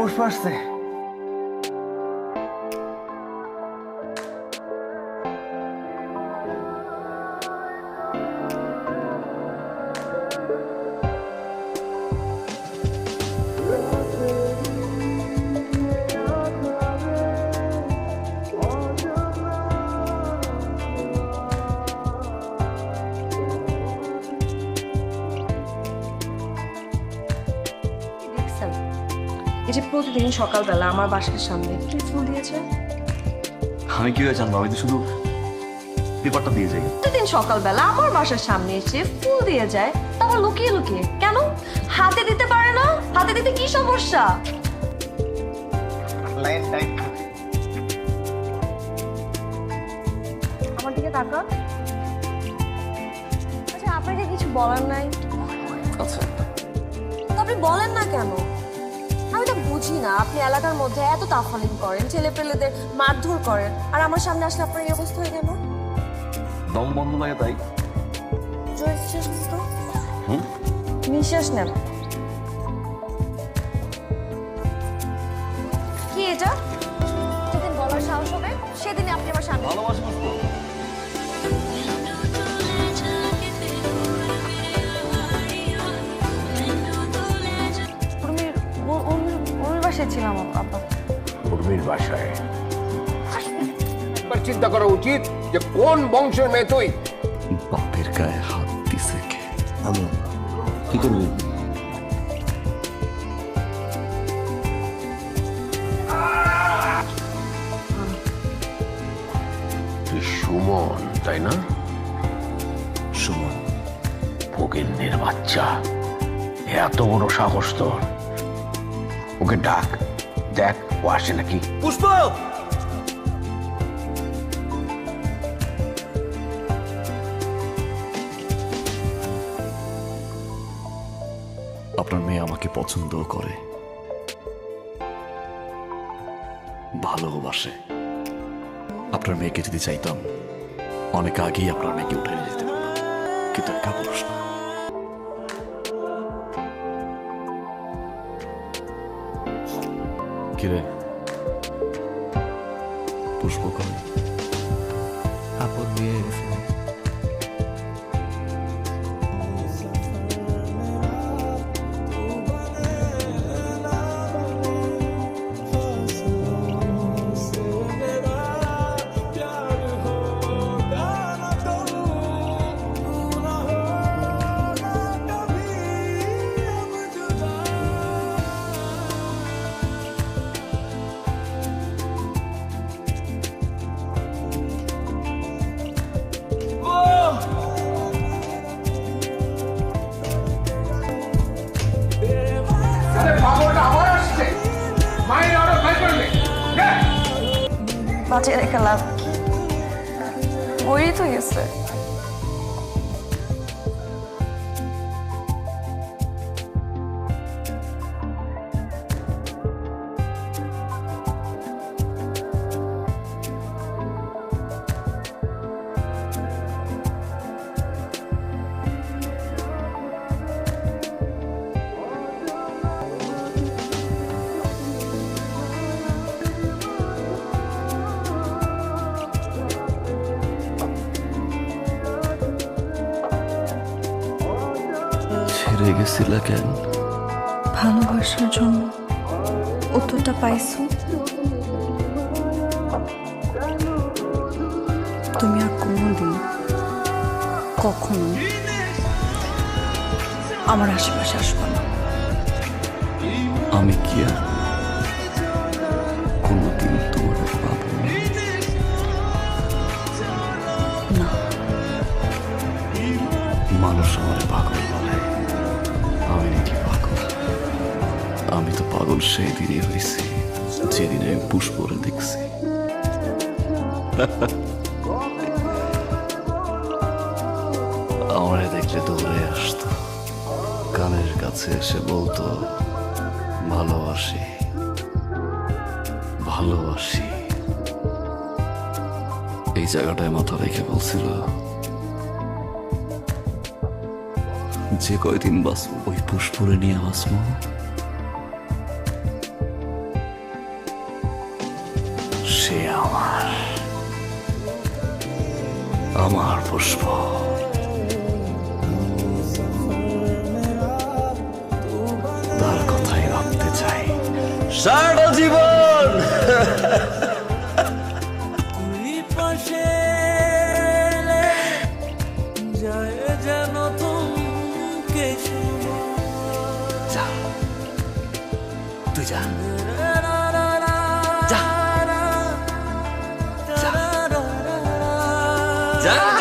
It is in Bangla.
পুষ্প আসছে। এই যে প্রতিদিন সকালবেলা আমার বাসার সামনে কি ফুল দিয়েছে? আমি কি জানব? আমি তো শুধু পেপারটা দিয়ে যাই। প্রতিদিন সকালবেলা আমার বাসার সামনে এসে ফুল দিয়ে যায়। তারপর লুকিয়ে লুকিয়ে। কেন? হাতে দিতে পারে না? হাতে দিতে কি সমস্যা? আমার দিকে তাকান আচ্ছা আপনাকে কিছু বলার নাই? আচ্ছা। আপনি বলেন না কেন? বুঝি না আপনি এলাকার মধ্যে এত তাফালিং করেন ছেলে পেলেদের মারধর করেন আর আমার সামনে আসলে আপনার এই অবস্থা হয়ে কেন দম বন্ধ লাগে তাই। নিঃশ্বাস নিন। কি এটা? যেদিন বলার সাহস হবে সেদিনই আপনি আমার সামনে উর্মির বাসায় ছিলাম আপা। উর্মির বাসায়। একবার চিন্তা করা উচিত যে কোন বংশের মেয়ে তুই? বাপের গায়ে হাত দিছে কে? আমি কি করবি? সুমন তাই না? সুমন। ফকিন্নের বাচ্চা। এত বড় সাহস তোর। ওকে ডাক। দেখ ও আসে নাকি। পুষ্প! আপনার মেয়ে আমাকে পছন্দ করে। ভালোবাসে। আপনার মেয়েকে যদি চাইতাম অনেক আগেই আপনার মেয়েকে উঠে যেতে পারতাম। কিন্তু একটা প্রশ্ন কিরে পুষ্প কই আপদ বিয়ে বাঁচিয়ে রেখে লাভ বই তো গেছে। ছেড়ে কেন? ভালোবাসার জন্য উত্তরটা পাইছো? তুমি আর কোনোদিন কখনো আমার আশেপাশে আসবে না। আমি কি আর কোনোদিন তোমার পাবো না। মানুষ আমার পাগল। আমি তো পাগল সেই দিনই হয়েছি, যেদিন আমি পুষ্পরে দেখছি। আমারে দেখলে দৌড়ে আসতো। কানের কাছে এসে বলতো, ভালোবাসি ভালোবাসি। এই জায়গাটায় মাথা রেখে বলছিল, যে কয়দিন বাঁচবো, ওই পুষ্পরে নিয়ে বাঁচবো? আমার পুষ্প। তার কথাই ভাবতে চাই। সারাটা জীবন! তুই যা। তুই যা যা যা যা